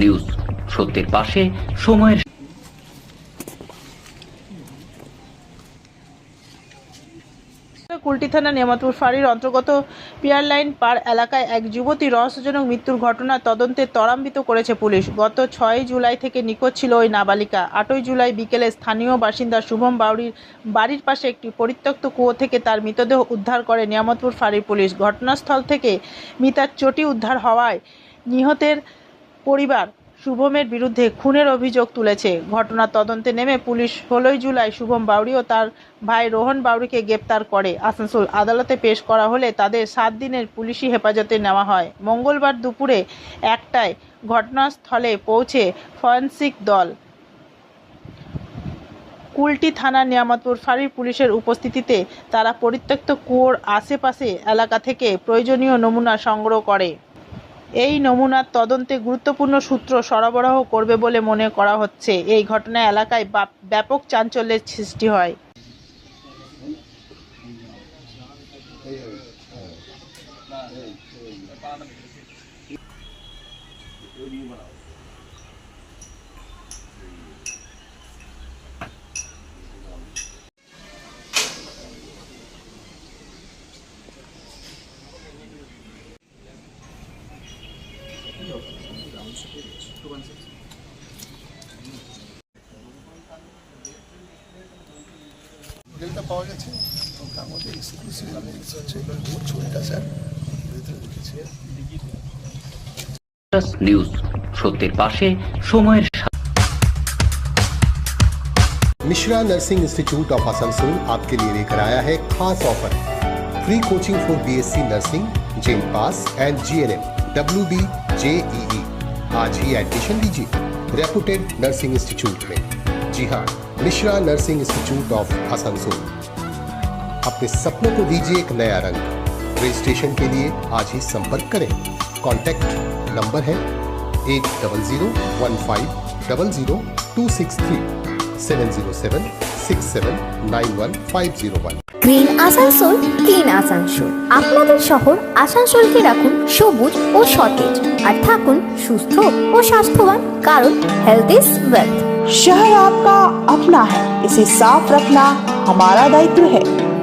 News. সত্যের পাশে সময়ের কুলটি থানা নিয়ামতপুর ফাঁড়ির অন্তর্গত পিয়ার লাইন পার এলাকায় এক যুবতী রহস্যজনক মৃত্যুর ঘটনা তদন্তে ত্বরান্বিত করেছে পুলিশ। গত ছয় জুলাই থেকে নিখোঁজ ছিল ওই নাবালিকা। আটই জুলাই বিকেলে স্থানীয় বাসিন্দা শুভম বাউরির বাড়ির পাশে একটি পরিত্যক্ত কুয়ো থেকে তার মৃতদেহ উদ্ধার করে নিয়ামতপুর ফাঁড়ির পুলিশ। ঘটনাস্থল থেকে মিতার চটি উদ্ধার হওয়ায় নিহতের পরিবার শুভমের বিরুদ্ধে খুনের অভিযোগ তুলেছে। ঘটনা তদন্তে নেমে পুলিশ ষোলোই জুলাই শুভম বাউরি ও তার ভাই রোহন বাউরিকে গ্রেপ্তার করে। আসানসোল আদালতে পেশ করা হলে তাদের সাত দিনের পুলিশি হেফাজতে নেওয়া হয়। মঙ্গলবার দুপুরে একটায় ঘটনাস্থলে পৌঁছে ফরেন্সিক দল কুলটি থানার নিয়ামতপুর ফাঁড়ির পুলিশের উপস্থিতিতে তারা পরিত্যক্ত কুয়োর আশেপাশে এলাকা থেকে প্রয়োজনীয় নমুনা সংগ্রহ করে। এই নমুনার তদন্তে গুরুত্বপূর্ণ সূত্র সরবরাহ করবে বলে মনে করা হচ্ছে। এই ঘটনা এলাকায় ব্যাপক চাঞ্চল্যের সৃষ্টি হয়। হোটেলটা পাওয়া গেছে এবং তার মধ্যে এক্সক্লুসিভ এলিমেন্টস হচ্ছে ছবিটা স্যার ভিতরে রেখেছি নিউজ সত্যের পাশে সময়ের Mishra nursing institute of Asansol आपके लिए लेकर आया है खास offer free coaching for BSc nursing gen pass and GNM W B JEE आज ही एडमिशन लीजिए रेपुटेड नर्सिंग इंस्टीट्यूट में। जी हाँ Mishra nursing institute of Asansol अपने सपनों को दीजिए एक नया रंग। रजिस्ट्रेशन के लिए आज ही संपर्क करें। कॉन्टैक्ट नंबर है eight double zero one five double zero two six three seven zero seven six seven nine one five zero one green Asansol clean Asansol আপনাদের শহর আসানসোলকে রাখুন সবুজ ও সতেজ আর থাকুন সুস্থ ও স্বাস্থ্যবান কারণ হেলথ ইজ ওয়েলথ शहर आपका अपना है इसे साफ रखना हमारा दायित्व है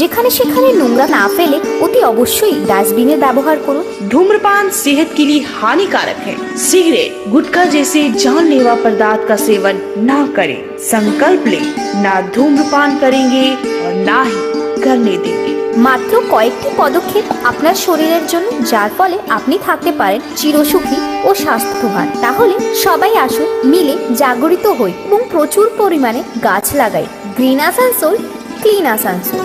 যেখানে সেখানে নোংরা না ফেলে অতি অবশ্যই ডাস্টবিনের ব্যবহার করুন धूम्रपान सेहत के लिए हानिकारक है सिगरेट गुटखा जैसे जानलेवा पदार्थ का सेवन न करें संकल्प ले ना धूम्रपान करेंगे और ना ही करने देंगे মাত্র কয়েকটি পদক্ষেপ আপনার শরীরের জন্য যার ফলে আপনি থাকতে পারেন চিরসুখী ও স্বাস্থ্যবান তাহলে সবাই আসুন মিলে জাগরিত হই এবং প্রচুর পরিমাণে গাছ লাগাই গ্রিন আসানসোল ক্লিন আসানসোল